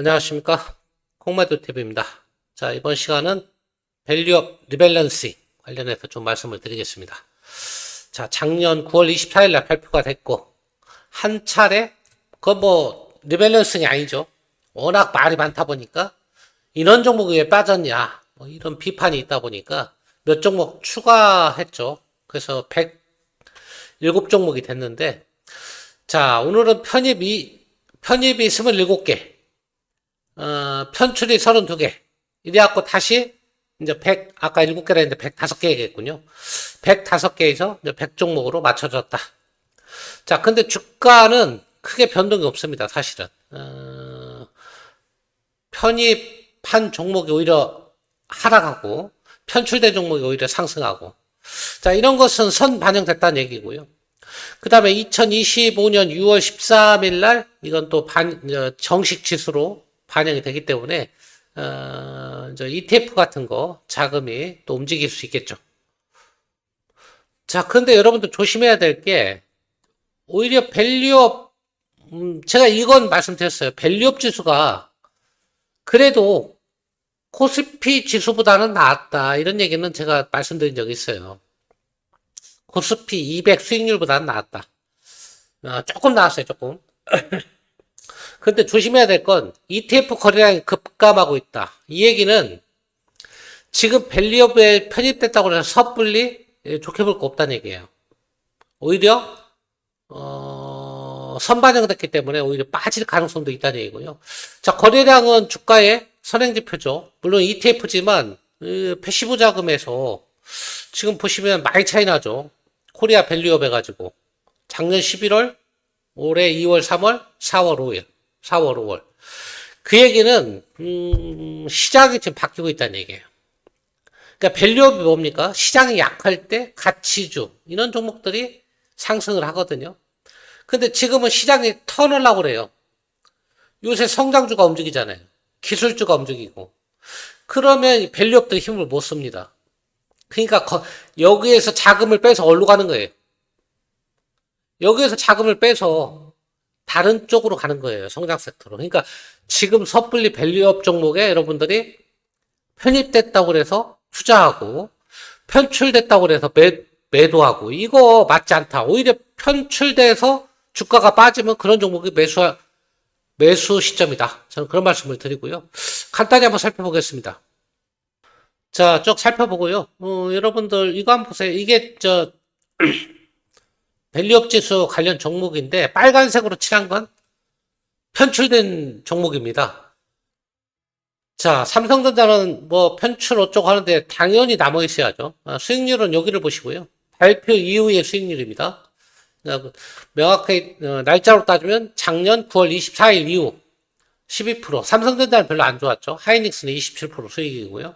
안녕하십니까. 콩마두TV입니다. 자, 이번 시간은 밸류업 리밸런시 관련해서 좀 말씀을 드리겠습니다. 자, 작년 9월 24일 날 발표가 됐고, 한 차례, 그건 뭐, 리밸런스가 아니죠. 워낙 말이 많다 보니까, 이런 종목이 왜 빠졌냐, 뭐 이런 비판이 있다 보니까, 몇 종목 추가했죠. 그래서 107종목이 됐는데, 자, 오늘은 편입이, 편입이 27개, 어, 편출이 32개. 이래갖고 다시 이제 100, 아까 7개라 했는데 105개겠군요. 105개에서 이제 100종목으로 맞춰졌다. 자, 근데 주가는 크게 변동이 없습니다, 사실은. 어, 편입한 종목이 오히려 하락하고, 편출된 종목이 오히려 상승하고. 자, 이런 것은 선 반영됐다는 얘기고요. 그 다음에 2025년 6월 13일 날, 이건 또 반, 어, 정식 지수로 반영이 되기 때문에 어, 저 ETF 같은 거 자금이 또 움직일 수 있겠죠. 자, 근데 여러분들 조심해야 될 게 오히려 밸류업 음, 제가 이건 말씀드렸어요. 밸류업 지수가 그래도 코스피 지수보다는 낫다 이런 얘기는 제가 말씀드린 적이 있어요. 코스피 200 수익률보다는 낫다. 어, 조금 나았어요, 조금. 근데 조심해야 될 건 ETF 거래량이 급감하고 있다. 이 얘기는 지금 밸리업에 편입됐다고 해서 섣불리 예, 좋게 볼 거 없다는 얘기예요. 오히려 어, 선반영됐기 때문에 오히려 빠질 가능성도 있다는 얘기고요. 자, 거래량은 주가의 선행지표죠. 물론 ETF지만 패시브 자금에서 지금 보시면 많이 차이 나죠. 코리아 밸리업 해가지고 작년 11월, 올해 2월, 3월, 4월, 5일. 4월, 5월. 그 얘기는 음, 시장이 지금 바뀌고 있다는 얘기예요. 그러니까 밸류업이 뭡니까? 시장이 약할 때 가치주 이런 종목들이 상승을 하거든요. 근데 지금은 시장이 하고 그래요. 요새 성장주가 움직이잖아요. 기술주가 움직이고. 그러면 밸류업들이 힘을 못 씁니다. 그러니까 거, 여기에서 자금을 빼서 어디로 가는 거예요? 여기에서 자금을 빼서 다른 쪽으로 가는 거예요. 성장 섹터로. 그러니까 지금 섣불리 밸류업 종목에 여러분들이 편입됐다고 그래서 투자하고 편출됐다고 그래서 매, 매도하고 이거 맞지 않다. 오히려 편출돼서 주가가 빠지면 그런 종목이 매수 매수 시점이다. 저는 그런 말씀을 드리고요. 간단히 한번 살펴보겠습니다. 자, 쭉 살펴보고요. 어, 여러분들 이거 한번 보세요. 이게 저 밸류업 지수 관련 종목인데 빨간색으로 칠한 건 편출된 종목입니다. 자, 삼성전자는 뭐 편출 어쩌고 하는데 당연히 남아 있어야죠. 아, 수익률은 여기를 보시고요. 발표 이후의 수익률입니다. 그 명확하게 어, 날짜로 따지면 작년 9월 24일 이후 12%. 삼성전자는 별로 안 좋았죠. 하이닉스는 27% 수익이고요.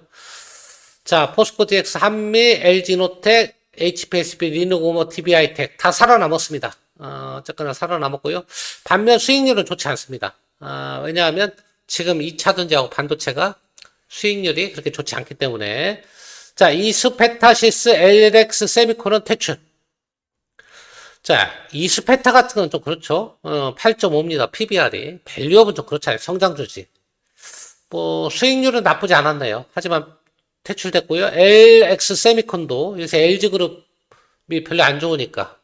자, 포스코 DX, 한미, LG노텍, HPSB, 리노고모, TBI텍 다 살아남았습니다. 어, 어쨌거나 살아남았고요. 반면 수익률은 좋지 않습니다. 어, 왜냐하면 지금 2차 전지하고 반도체가 수익률이 그렇게 좋지 않기 때문에 자, 이스페타시스, LX, 세미콘은 퇴출. 자, 이스페타 같은 건 좀 그렇죠. 어, 8.5입니다. PBR이. 밸류업은 좀 그렇지 않아요. 성장 주지. 뭐, 수익률은 나쁘지 않았네요. 하지만 퇴출됐고요. LX 세미콘도 요새 LG 그룹이 별로 안 좋으니까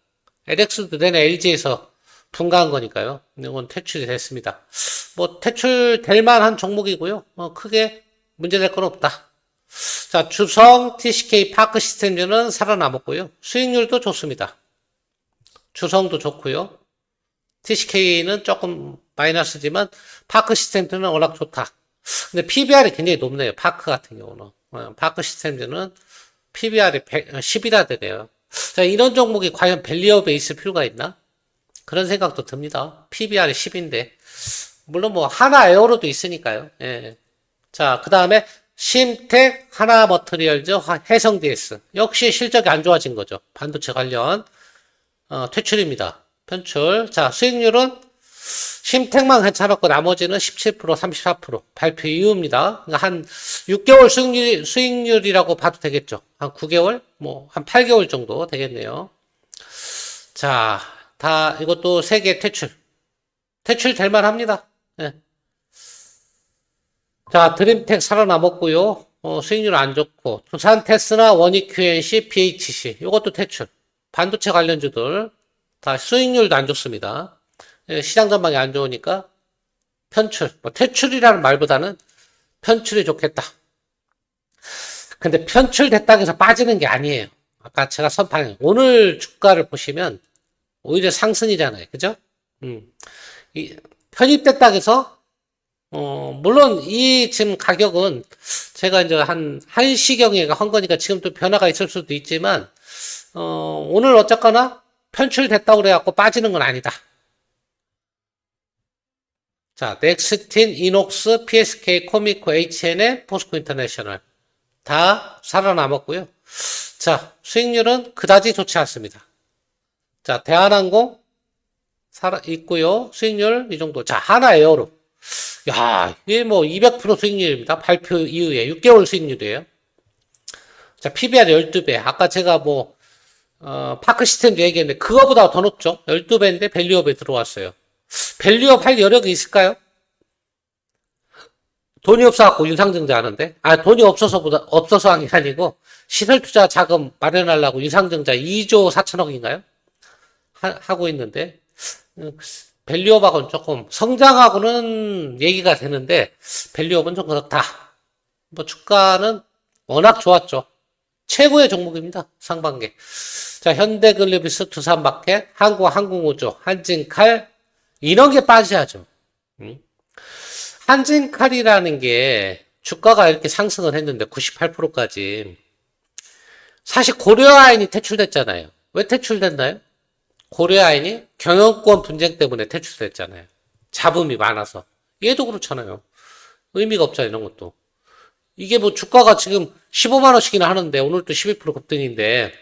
LX도 내내 LG에서 분가한 거니까요. 이건 퇴출이 됐습니다. 뭐 퇴출될 만한 종목이고요. 뭐 크게 문제될 건 없다. 자, 주성 TCK 파크 시스템즈는 살아남았고요. 수익률도 좋습니다. 주성도 좋고요. TCK는 조금 마이너스지만 파크 시스템즈는 워낙 좋다. 근데 PBR이 굉장히 높네요. 파크 같은 경우는. 어, 파크 시스템즈는 PBR이 100, 10이라 되네요. 자, 이런 종목이 과연 밸리업에 있을 필요가 있나? 그런 생각도 듭니다. PBR이 10인데. 물론 뭐, 하나 에어로도 있으니까요. 예. 자, 그 다음에, 심텍, 하나 머터리얼즈, 해성 DS. 역시 실적이 안 좋아진 거죠. 반도체 관련, 어, 퇴출입니다. 편출. 자, 수익률은 심택만 괜찮았고 나머지는 17%, 34% 발표 이후입니다. 그러니까 한 6개월 수익률, 수익률이라고 봐도 되겠죠. 한 9개월, 뭐 한 8개월 정도 되겠네요. 자, 다 이것도 3개 퇴출. 퇴출 될 만합니다. 네. 자, 드림텍 살아남았고요. 어, 수익률 안 좋고 두산 테스나 원익 QNC, BHC 이것도 퇴출. 반도체 관련주들 다 수익률도 안 좋습니다. 예, 시장 전망이 안 좋으니까 편출. 뭐 퇴출이라는 말보다는 편출이 좋겠다. 근데 편출됐다고 해서 빠지는 게 아니에요. 아까 제가 선방에 오늘 주가를 보시면 오히려 상승이잖아요. 그죠? 음. 이, 편입됐다고 해서 어, 물론 이 지금 가격은 제가 이제 한 1시경에 한 거니까 지금 또 변화가 있을 수도 있지만 어, 오늘 어쨌거나 편출됐다고 그래 갖고 빠지는 건 아니다. 자, 넥스틴, 이녹스, PSK, 코미코, HNN, 포스코 인터내셔널 다 살아남았고요. 자, 수익률은 그다지 좋지 않습니다. 자, 대한항공 살아 있고요. 수익률 이 정도. 자, 하나 에어로. 야, 이게 뭐 200% 수익률입니다. 발표 이후에 6개월 수익률이에요. 자, PBR 12배. 아까 제가 뭐 어, 파크 시스템도 얘기했는데 그거보다 더 높죠. 12배인데 밸류업에 들어왔어요. 밸류업 할 여력이 있을까요? 돈이 없어갖고 유상증자 하는데, 아, 돈이 없어서보다, 없어서 한 게 아니고, 시설 투자 자금 마련하려고 유상증자 2조 4천억인가요? 하, 고 있는데, 음, 밸류업하고는 조금, 성장하고는 얘기가 되는데, 밸류업은 좀 그렇다. 뭐, 주가는 워낙 좋았죠. 최고의 종목입니다. 상반기. 자, 현대글로비스, 두산마켓, 한국항공우주, 한진칼, 이런 게 빠져야죠. 음? 한진칼이라는 게 주가가 이렇게 상승을 했는데 98%까지 사실 고려아인이 퇴출됐잖아요. 왜 퇴출됐나요? 고려아인이 경영권 분쟁 때문에 퇴출됐잖아요. 잡음이 많아서. 얘도 그렇잖아요. 의미가 없잖아요, 이런 것도. 이게 뭐 주가가 지금 15만원씩이나 하는데 오늘 또 12% 급등인데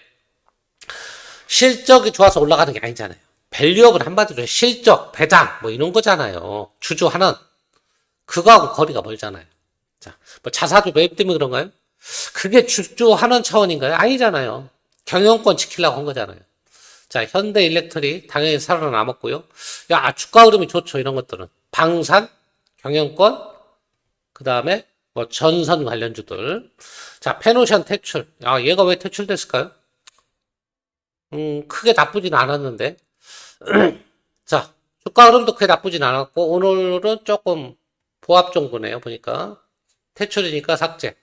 실적이 좋아서 올라가는 게 아니잖아요. 밸류업은 한마디로 실적, 배당, 뭐 이런 거잖아요. 주주하는. 그거하고 거리가 멀잖아요. 자, 뭐 자사주 매입 때문에 그런가요? 그게 주주하는 차원인가요? 아니잖아요. 경영권 지키려고 한 거잖아요. 자, 현대 일렉트릭 당연히 살아남았고요. 야, 주가 흐름이 좋죠. 이런 것들은. 방산, 경영권, 그 다음에 뭐 전선 관련주들. 자, 페노션 퇴출. 야, 얘가 왜 퇴출됐을까요? 음, 크게 나쁘진 않았는데. 자, 주가 흐름도 크게 나쁘진 않았고, 오늘은 조금 보합 정도네요, 보니까. 퇴출이니까 삭제.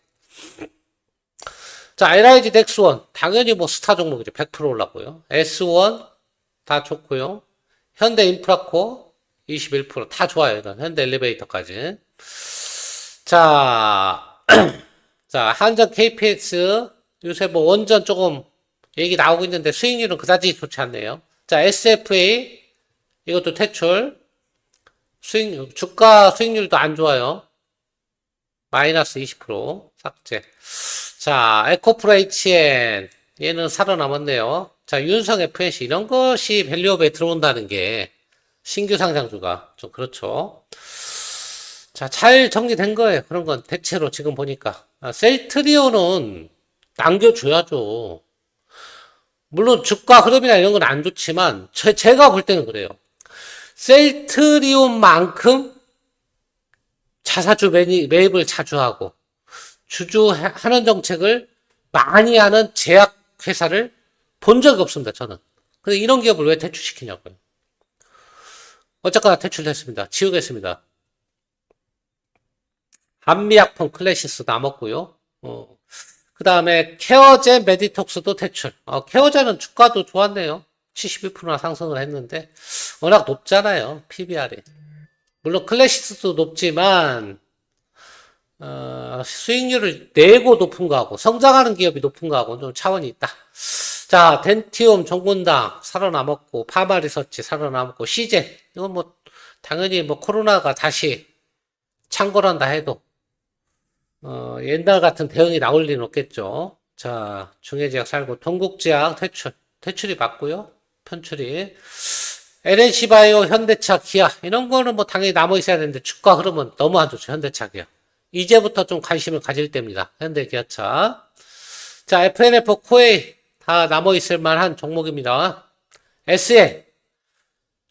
자, LIG 넥스원. 당연히 뭐 스타 종목이죠. 100% 올랐고요. S1 다 좋고요. 현대 인프라코 21%다 좋아요. 이건 현대 엘리베이터까지. 자, 자, 한전 KPX 요새 뭐 원전 조금 얘기 나오고 있는데 수익률은 그다지 좋지 않네요. 자, SFA 이것도 퇴출. 수익, 주가 수익률도 안 좋아요. 마이너스 20% 삭제. 자, 에코프로 HN. 얘는 살아남았네요. 자, 윤성 FNC. 이런 것이 밸류업에 들어온다는 게 신규 상장주가 좀 그렇죠. 자, 잘 정리된 거예요. 그런 건 대체로 지금 보니까. 아, 셀트리온은 남겨줘야죠. 물론 주가 흐름이나 이런 건 안 좋지만, 제, 제가 볼 때는 그래요. 셀트리온만큼 자사주 매입을 자주 하고 주주 하는 정책을 많이 하는 제약 회사를 본 적이 없습니다. 저는. 근데 이런 기업을 왜 퇴출시키냐고요. 어쨌거나 퇴출됐습니다. 지우겠습니다. 한미약품 클래시스 남았고요. 어, 그 다음에 케어제 메디톡스도 퇴출. 어, 케어제는 주가도 좋았네요. 71%나 상승을 했는데 워낙 높잖아요. PBR이. 물론 클래시스도 높지만 어, 수익률을 내고 높은 거하고 성장하는 기업이 높은 거하고 좀 차원이 있다. 자, 덴티움, 정군당 살아남았고 파마리서치 살아남았고 시젠 이건 뭐 당연히 뭐 코로나가 다시 창궐한다 해도 어, 옛날 같은 대응이 나올 리는 없겠죠. 자, 중해지역 살고 동국지역 퇴출 퇴출이 맞고요. 편출이. LNC바이오, 현대차, 기아 이런 거는 뭐 당연히 남아 있어야 되는데 주가 흐름은 너무 안 좋죠. 현대차, 기아. 이제부터 좀 관심을 가질 때입니다. 현대 기아차. 자, FNF, 코에이 다 남아 있을 만한 종목입니다. SL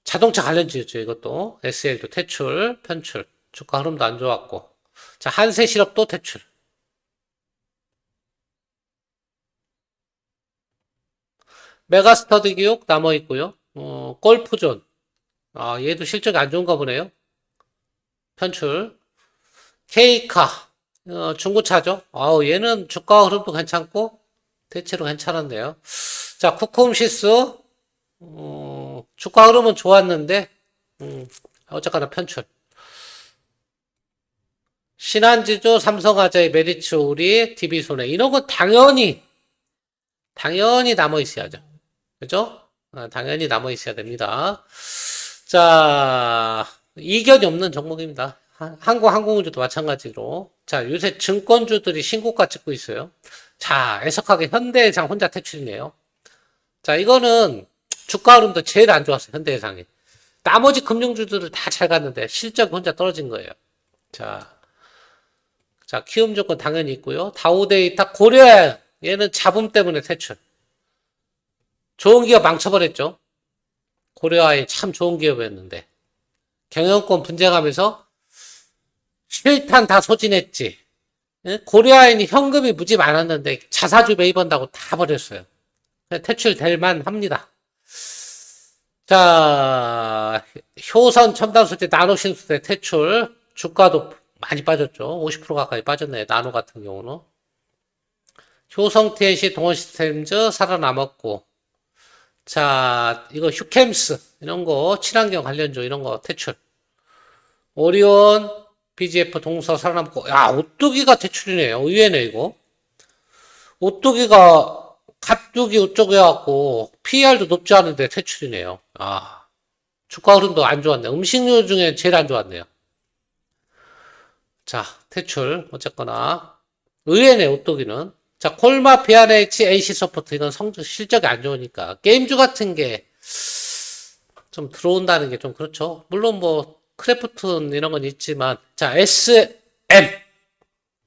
자동차 관련주였죠. 이것도 SL도 퇴출, 편출. 주가 흐름도 안 좋았고. 자, 한세 실업도 퇴출. 메가스터드 기업 남아 있고요. 어, 골프존. 아, 얘도 실적이 안 좋은가 보네요. 편출. 케이카. 어, 중고차죠. 아우, 얘는 주가 흐름도 괜찮고, 대체로 괜찮았네요. 자, 쿠크홈시스. 어, 주가 흐름은 좋았는데, 음, 어쨌거나 편출. 신한지주, 삼성화재, 메리츠, 우리, DB손해. 이런 건 당연히, 당연히 남아 있어야죠. 그죠? 아, 당연히 남아 있어야 됩니다. 자, 이견이 없는 종목입니다. 한- 한국 항공우주도 마찬가지로. 자, 요새 증권주들이 신고가 찍고 있어요. 자, 애석하게 현대해상 혼자 퇴출이네요. 자, 이거는 주가 흐름도 제일 안 좋았어요. 현대해상이. 나머지 금융주들을 다 잘 갔는데 실적이 혼자 떨어진 거예요. 자, 자, 키움 조건 당연히 있고요. 다우데이터 고려 얘는 잡음 때문에 퇴출. 좋은 기업 망쳐버렸죠. 고려아이 참 좋은 기업이었는데 경영권 분쟁하면서 실탄 다 소진했지. 예? 고려아인이 현금이 무지 많았는데 자사주 매입한다고 다 버렸어요. 퇴출될 만 합니다. 자, 효선 첨단 소재 나노 신수대 퇴출 주가 도 많이 빠졌죠. 50% 가까이 빠졌네요. 나노 같은 경우는. 효성 TNC 동원 시스템즈 살아남았고 자, 이거 휴캠스 이런 거 친환경 관련주 이런 거 퇴출. 오리온 BGF 동서 살아남고 야, 오뚜기가 퇴출이네요. 의외네 이거. 오뚜기가 갓두기 우쪽에 갖고 PR도 높지 않은데 퇴출이네요. 아. 주가 흐름도 안 좋았네. 음식료 중에 제일 안 좋았네요. 자, 퇴출. 어쨌거나. 의외네, 오뚜기는. 자, 콜마, BRH, AC 서포트. 이건 성적, 실적이 안 좋으니까. 게임주 같은 게 좀 들어온다는 게 좀 그렇죠. 물론 뭐, 크래프튼 이런 건 있지만. 자, SM.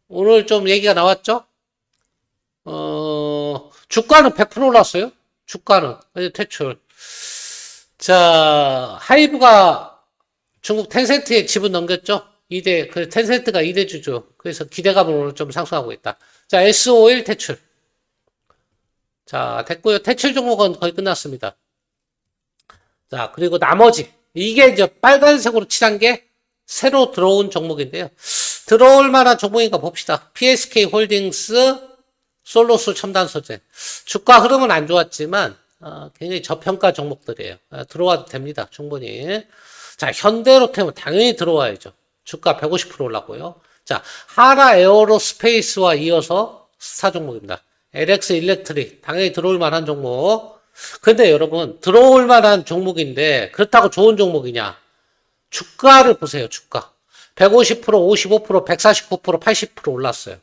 오늘 좀 얘기가 나왔죠? 어, 주가는 100% 올랐어요. 주가는. 그래서 퇴출. 자, 하이브가 중국 텐센트에 지분 넘겼죠? 2대, 그 텐센트가 2대 주죠. 그래서 기대감을 오늘 좀 상승하고 있다. 자, S51 퇴출. 자, 됐고요. 퇴출 종목은 거의 끝났습니다. 자, 그리고 나머지. 이게 이제 빨간색으로 칠한 게 새로 들어온 종목인데요. 들어올 만한 종목인가 봅시다. PSK 홀딩스, 솔로스 첨단 소재. 주가 흐름은 안 좋았지만, 어, 굉장히 저평가 종목들이에요. 어, 들어와도 됩니다. 충분히. 자, 현대로템은 당연히 들어와야죠. 주가 150% 올랐고요. 자, 하나 에어로스페이스와 이어서 스타 종목입니다. LX 일렉트릭 당연히 들어올 만한 종목. 근데 여러분 들어올 만한 종목인데 그렇다고 좋은 종목이냐? 주가를 보세요. 주가 150%, 55%, 149%, 80% 올랐어요.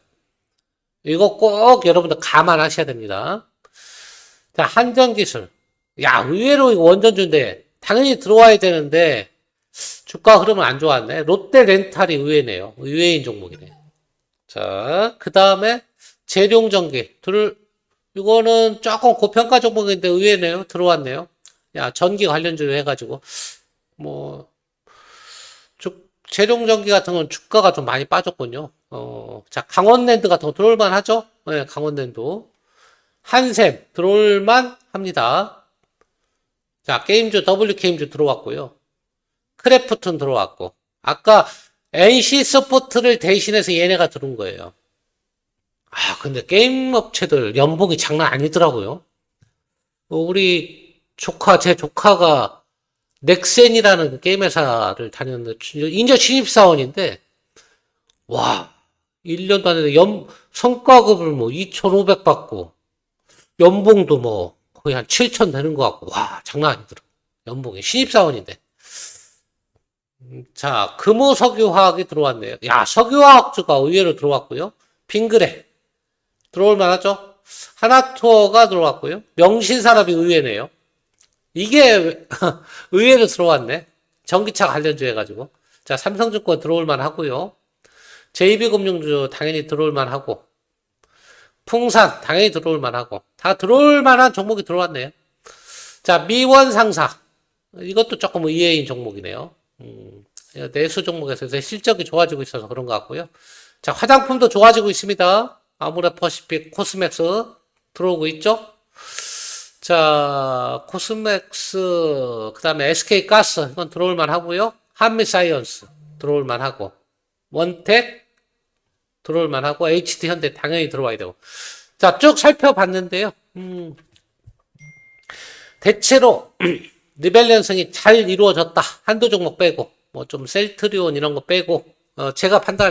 이거 꼭 여러분들 감안하셔야 됩니다. 자, 한전기술. 야, 의외로 이거 원전주인데 당연히 들어와야 되는데 주가 흐름은 안 좋았네. 롯데 렌탈이 의외네요. 의외인 종목이네. 자, 그 다음에 재룡전기. 둘, 이거는 조금 고평가 종목인데 의외네요. 들어왔네요. 야, 전기 관련주로 해가지고. 뭐, 주, 재룡전기 같은 건 주가가 좀 많이 빠졌군요. 어, 자, 강원랜드 같은 거 들어올만 하죠? 네, 강원랜드. 한샘, 들어올만 합니다. 자, 게임주, W게임주 들어왔고요. 크래프톤 들어왔고 아까 NC 스포트를 대신해서 얘네가 들어온 거예요. 아 근데 게임 업체들 연봉이 장난 아니더라고요. 어, 우리 조카 제 조카가 넥센이라는 그 게임 회사를 다녔는데 인저 신입 사원인데 와 1년도 안연 성과급을 뭐 2,500 받고 연봉도 뭐 거의 한 7천 되는 것 같고 와 장난 아니더라. 연봉이 신입 사원인데 자, 금호 석유화학이 들어왔네요. 야, 석유화학주가 의외로 들어왔고요. 빙그레. 들어올 만하죠? 하나투어가 들어왔고요. 명신산업이 의외네요. 이게 의외로 들어왔네. 전기차 관련주 해가지고. 자, 삼성증권 들어올 만하고요. JB금융주 당연히 들어올 만하고. 풍산 당연히 들어올 만하고. 다 들어올 만한 종목이 들어왔네요. 자, 미원상사. 이것도 조금 의외인 종목이네요. 음, 내수 종목에서 실적이 좋아지고 있어서 그런 것 같고요. 자, 화장품도 좋아지고 있습니다. 아모레 퍼시픽, 코스맥스 들어오고 있죠? 자, 코스맥스, 그 다음에 SK가스, 이건 들어올만 하고요. 한미사이언스, 들어올만 하고. 원텍, 들어올만 하고. HT 현대 당연히 들어와야 되고. 자, 쭉 살펴봤는데요. 음, 대체로, 리밸런싱이 잘 이루어졌다. 한두 종목 빼고, 뭐 좀 셀트리온 이런 거 빼고, 어, 제가 판단할 때